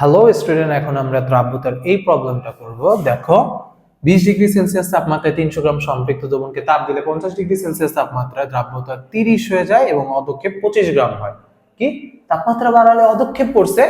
Hello student এখন আমরা দ্রাব্যতার এই প্রবলেমটা করব। দেখো, বিশ ডিগ্রি সেলসিয়াস তাপমাত্রায় তিনশো গ্রাম সম্পৃক্ত দ্রবণকে তাপ দিলে পঞ্চাশ ডিগ্রি সেলসিয়াস তাপমাত্রায় দ্রাব্যতা তিরিশ হয়ে যায় এবং অদক্ষেপ পঁচিশ গ্রাম হয়। কি? তাপমাত্রা বাড়ালে অদক্ষেপ পড়ছে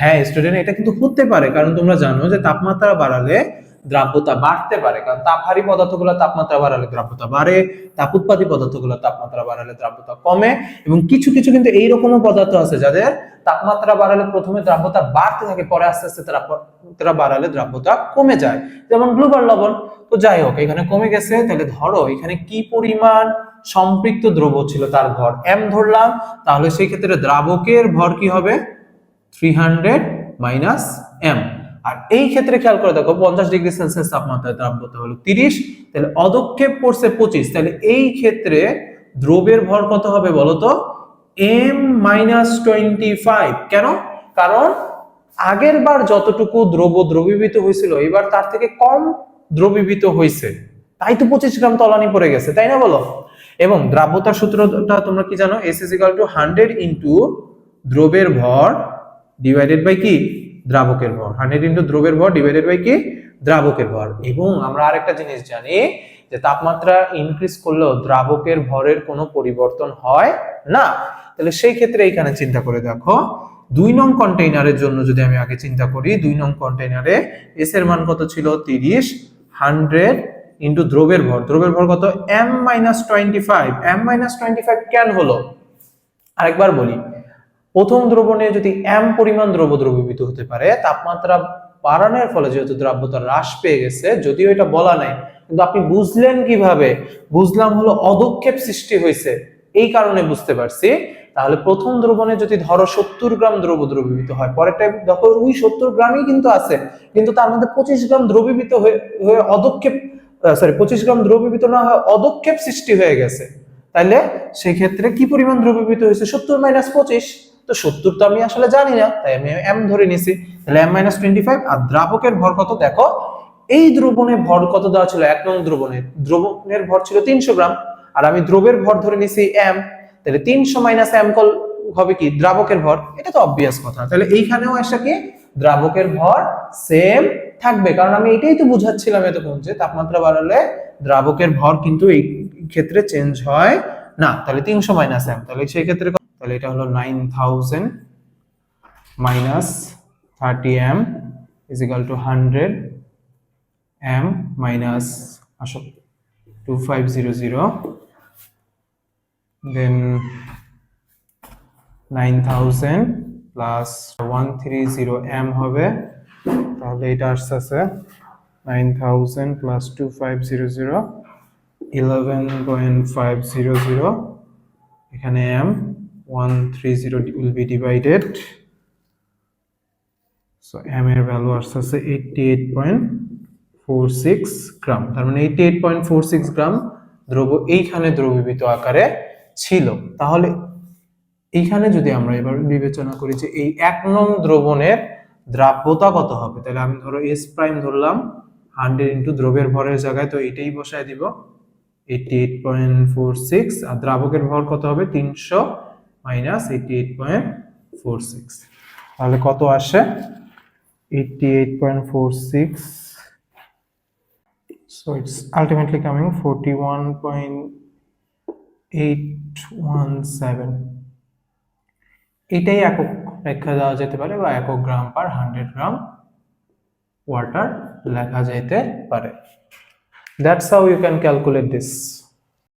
হ্যাঁ স্টুডেন্ট এটা কিন্তু হতে পারে, কারণ তোমরা জানো যে তাপমাত্রা বাড়ালে দ্রাব্যতা বাড়তে পারে। কারণ তাপহারী পদার্থগুলো তাপমাত্রা বাড়ালে দ্রাব্যতা বাড়ে, তাপ উৎপাদী পদার্থগুলো তাপমাত্রা বাড়ালে দ্রাব্যতা কমে এবং কিছু কিছু কিন্তু এইরকমও পদার্থ আছে যাদের তাপমাত্রা বাড়ালে প্রথমে দ্রাব্যতা বাড়তে থাকে, পরে আস্তে আস্তে তাপমাত্রা বাড়ালে দ্রাব্যতা কমে যায়। যেমন গ্লুবার লবণ, তো যাই হোক, এখানে কমে গেছে। তাহলে ধরো, এখানে কি পরিমাণ সম্পৃক্ত দ্রব্য ছিল তার ভর? এম ধরলাম, তাহলে সেই ক্ষেত্রে দ্রাবকের ভর কি হবে? থ্রি হান্ড্রেড মাইনাস এম আর এই ক্ষেত্রে খেয়াল করে দেখো, পঞ্চাশ ডিগ্রি সেলসিয়াস তাপমাত্রায় দ্রাব্যতা হলো তিরিশ, তাহলে অদক্ষেপ পড়ছে পঁচিশ, তাহলে এই ক্ষেত্রে দ্রব্যের ভর কত হবে বলতো? এম মাইনাস টোয়েন্টি ফাইভ কেন? কারণ আগের বার যতটুকু দ্রব্য দ্রবীভূত হয়েছিল, এবার তার থেকে কম দ্রবীভূত হয়েছে। তাই তো পঁচিশ গ্রাম তলানি পড়ে গেছে, তাই না বলো? এবং দ্রাব্যতার সূত্রটা তোমরা কি জানো? S is equal to hundred into দ্রবের ভর ডিভাইডেড বাই কি? দ্রাবকের ভর। হান্ড্রেড ইন্টু দ্রবের ভর ডিভাইডেড বাই কি? দ্রাবকের ভর। এবং আমরা আরেকটা জিনিস জানি যে তাপমাত্রা ইনক্রিজ করলেও দ্রাবকের ভরের কোনো পরিবর্তন হয় না। তাহলে সেই ক্ষেত্রে এইখানে চিন্তা করে দেখো, দুই নং কন্টেইনারের জন্য যদি আমি আগে চিন্তা করি, দুই নং কন্টেইনারে এস এর মান কত ছিল? তিরিশ। হান্ড্রেড ইন্টু দ্রবের ভর। দ্রবের ভর কত? M minus twenty five M minus twenty five কেন হলো? আরেকবার বলি প্রথম দ্রবণে যদি এম পরিমাণ দ্রব্য দ্রবীভূত হতে পারে, তাপমাত্রা বাড়ানোর ফলে যেহেতু দ্রাব্যতা হ্রাস পেয়ে গেছে, যদিও এটা বলা নাই, কিন্তু আপনি বুঝলেন কীভাবে? বুঝলাম হলো অদক্ষেপ সৃষ্টি হয়েছে, এই কারণে বুঝতে পারছি। তাহলে প্রথম দ্রবণে যদি ধরো সত্তর গ্রাম দ্রব্য দ্রবীভূত হয়, পরেরটা দেখো ওই সত্তর গ্রামই কিন্তু আছে, কিন্তু তার মধ্যে পঁচিশ গ্রাম দ্রবীভূত হয়ে অদক্ষেপ সরি পঁচিশ গ্রাম দ্রবীভূত না হয় অদক্ষেপ সৃষ্টি হয়ে গেছে। তাইলে সেক্ষেত্রে কি পরিমাণ দ্রবীভূত হয়েছে? সত্তর মাইনাস পঁচিশ। তো সত্তর তো আমি আসলে জানি না, তাই আমি এম ধরে নিছি। তাহলে এম মাইনাস টোয়েন্টি ফাইভ আর দ্রাবকের ভর কত? দেখো, এই দ্রবণে ভর কত দেওয়া ছিল? এক নং দ্রবণের দ্রবণের ভর ছিল তিনশো গ্রাম, আর আমি দ্রবের ভর ধরে নিছি এম তাহলে তিনশো মাইনাস এম কল হবে কি? দ্রাবকের ভর। এটা তো অবভিয়াস কথা। তাহলে এইখানেও আসা কি? দ্রাবকের ভর সেম থাকবে। কারণ আমি এটাই তো বুঝাচ্ছিলাম এতক্ষণ যে তাপমাত্রা বাড়ালে দ্রাবকের ভর কিন্তু এই ক্ষেত্রে চেঞ্জ হয় না। তাহলে তিনশো মাইনাস এম তাহলে সেই ক্ষেত্রে? তাহলে এটা হলো nine thousand minus thirty M is equal to hundred M minus আসো two five zero zero then nine thousand plus one three zero M হবে। তাহলে এটা আসতে আছে nine thousand plus two five zero zero eleven point five zero zero এখানে M one three zero will be divided so M এর value eight four six gram তার মানে eighty eight point four six gram দ্রব্য এইখানে দ্রবীভূত আকারে ছিল। তাহলে এইখানে যদি আমরা এবার বিবেচনা করি যে এই এক নং দ্রবণের দ্রাব্যতা কত হবে, তাহলে আমি ধরো এস প্রাইম ধরলাম হান্ড্রেড ইন্টু দ্রবের ভরের জায়গায় তো এটাই বসায় দিব। Eighty eight point four six আর দ্রাবকের ভর কত হবে? তিনশো minus eighty eight point four six তাহলে কত আসে? Eighty eight point four six so it's ultimately coming 41.817 এটাই একক লেখা দেওয়া যেতে পারে বা একক গ্রাম পার হান্ড্রেড গ্রাম ওয়াটার লেখা যেতে পারে। That's how you can calculate this